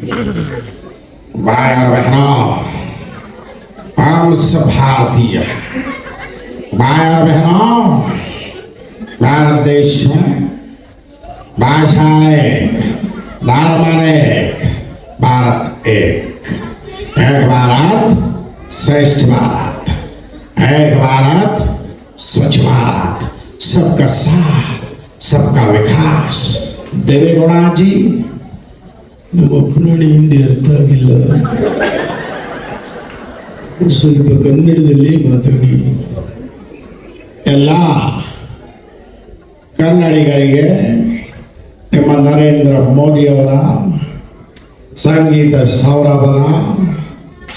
Buyer बहनों, परम से भारतीय बायर बहनों, भारत देश में भाषा एक, धर्म एक, भारत एक। एक भारत श्रेष्ठ भारत, एक भारत स्वच्छ भारत। सबका साथ, सबका विकास। देवेगौड़ा जी ನಮ್ಮ ಅಪ್ಪನಾಣಿ ಹಿಂದಿ ಅರ್ಥ ಆಗಿಲ್ಲ. ಸ್ವಲ್ಪ ಕನ್ನಡದಲ್ಲಿ ಮಾತಾಡಿ. ಎಲ್ಲ ಕನ್ನಡಿಗರಿಗೆ ನಿಮ್ಮ ನರೇಂದ್ರ ಮೋದಿಯವರ ಸಂಗೀತ ಸೌರಭನ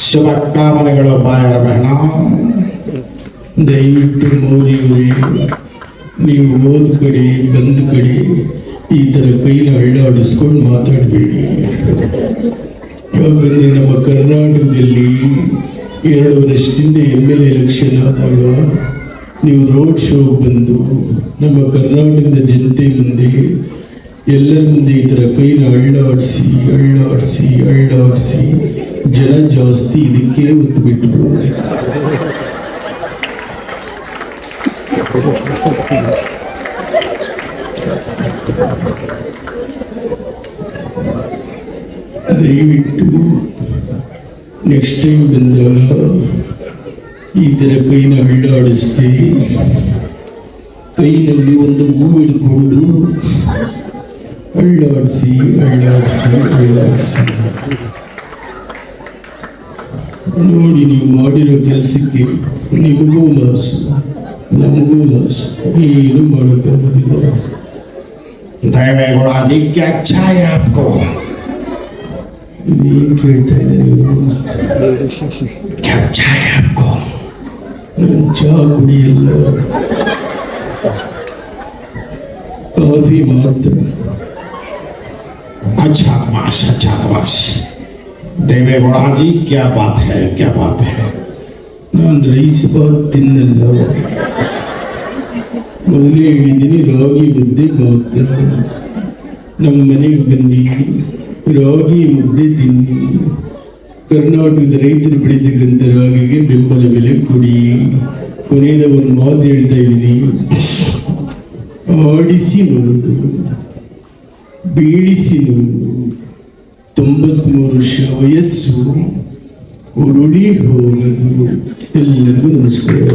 ಶುಭ ಕಾಮನೆಗಳು ಬಾಯರ ಬಹಣ ದಯವಿಟ್ಟು ಮೋದಿಯವರೇ ನೀವು ಓದ್ಕಡಿ ಕಡೆ ಈ ಥರ ಕೈನ ಅಳ್ಳಾಡಿಸ್ಕೊಂಡು ಮಾತಾಡಬೇಡಿ. ಯಾಕಂದ್ರೆ ನಮ್ಮ ಕರ್ನಾಟಕದಲ್ಲಿ ಎರಡು ವರ್ಷದಿಂದ ಎಂ ಎಲ್ ಎಲೆಕ್ಷನ್ ಆದಾಗ ನೀವು ರೋಡ್ ಶೋ ಬಂದು ನಮ್ಮ ಕರ್ನಾಟಕದ ಜನತೆ ಮುಂದೆ ಎಲ್ಲರ ಮುಂದೆ ಈ ಥರ ಕೈನ ಅಳ್ಳಾಡಿಸಿ ಅಳ್ಳಾಡಿಸಿ ಅಳ್ಳಾಡಿಸಿ ಜನ ಜಾಸ್ತಿ ಇದಕ್ಕೆ ಒತ್ತು ಬಿಟ್ರು ದಯವಿಟ್ಟು ನೆಕ್ಸ್ಟ್ ಟೈಮ್ ಬಂದಾಗ ಈ ಥರ ಕೈನ ಅಳ್ಳಾಡಿಸ್ದೆ ಕೈನಲ್ಲಿ ಒಂದು ಹೂ ಹಿಡ್ಕೊಂಡು ಅಳ್ಳಾಡಿಸಿ ಅಳ್ಳಾಡಿಸಿ ಅಳ್ಳಾಡಿಸಿ. ನೋಡಿ ನೀವು ಮಾಡಿರೋ ಕೆಲಸಕ್ಕೆ ನಿಮಗೂ ಲಾಸ್ ನಮಗೂ ಲಾಸ್ ಏನು ಮಾಡೋಕ್ಕಾಗೋದಿಲ್ಲ. ದೇವೇಗೌಡ जी क्या अच्छा है आपको ಏನು ಕೇಳ್ತಾ ಇದ್ದಾರೆ ಇವರು क्या अच्छा है आपको ನಾನು ಚಹಾ ಕುಡಿಯಲ್ಲ ಕಾಫಿ ಮಾತ್ರ अच्छा तमाश अच्छा तमाश देवेगौड़ा जी क्या बात है क्या बात है ನಾನು ರೈಸ್ ಬಾತ್ ತಿನ್ನಲ್ಲ ಮೊದಲೇ ಹೇಳಿದ್ದೀನಿ ರಾಗಿ ಮುದ್ದೆ ಮಾತ್ರ ನಮ್ಮ ಮನೆಗೆ ಬನ್ನಿ ರಾಗಿ ಮುದ್ದೆ ತಿನ್ನಿ ಕರ್ನಾಟಕದ ರೈತರು ಬೆಳೀತಕ್ಕಂಥ ರಾಗಿಗೆ ಬೆಂಬಲ ಬೆಲೆ ಕೊಡಿ ಕೊನೆಯದ ಒಂದು ಮಾತು ಹೇಳ್ತಾ ಇದ್ದೀನಿ ಆಡಿಸಿ ನೋಡು ಬೀಳಿಸಿ ನೋಡು ತೊಂಬತ್ಮೂರು ವರ್ಷ ವಯಸ್ಸು ಉರುಳಿ ಹೋಗದು ಎಲ್ಲರಿಗೂ ನಮಸ್ಕಾರ